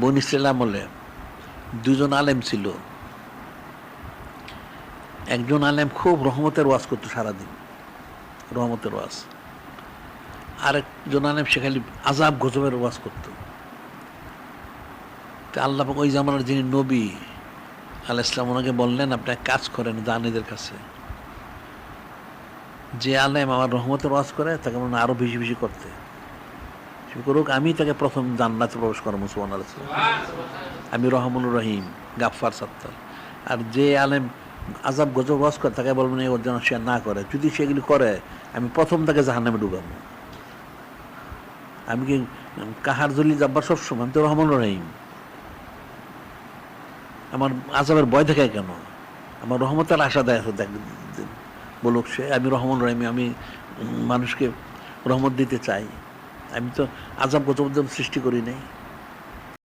বন আমলে দুজন আলেম ছিল। একজন আলেম খুব রহমতের ওয়াজ করতো সারাদিন। রহমতের ওয়াজ। আরেকজন আলেম সে খালি আজাব গজবের ওয়াজ করতো। তা আল্লাহ ওই জামানার যিনি নবী আল্লাহ ইসলাম ওনাকে বললেন, আপনি এক কাজ করেন দানিদের কাছে। যে আলেম আমার রহমতের ওয়াজ করে, তাকে মনে হয় আরও বেশি বেশি করতে। করুক, আমি তাকে প্রথম জান্নাতে প্রবেশ করব মুসলমান আলাইসালাম আমি রহমানুর রহিম, গাফফার সত্তর। আর যে আলেম আজাব গজব ওয়াজ করে, তাকে বলবেন এই যেন সে না করে। যদি সেগুলি করে, আমি প্রথম তাকে জাহান্নামে ঢুকাবো। আমি কি কাহার জলি যাব্বার সবসময়? আমি তো রহমান রহিম। আমার আজাবের ভয় দেখায় কেন? আমার রহমতের আশা দেয় বলুক সে, আমি রহমান রহিম, আমি মানুষকে রহমত দিতে চাই। আমি তো আজাব গজব সৃষ্টি করি নাই।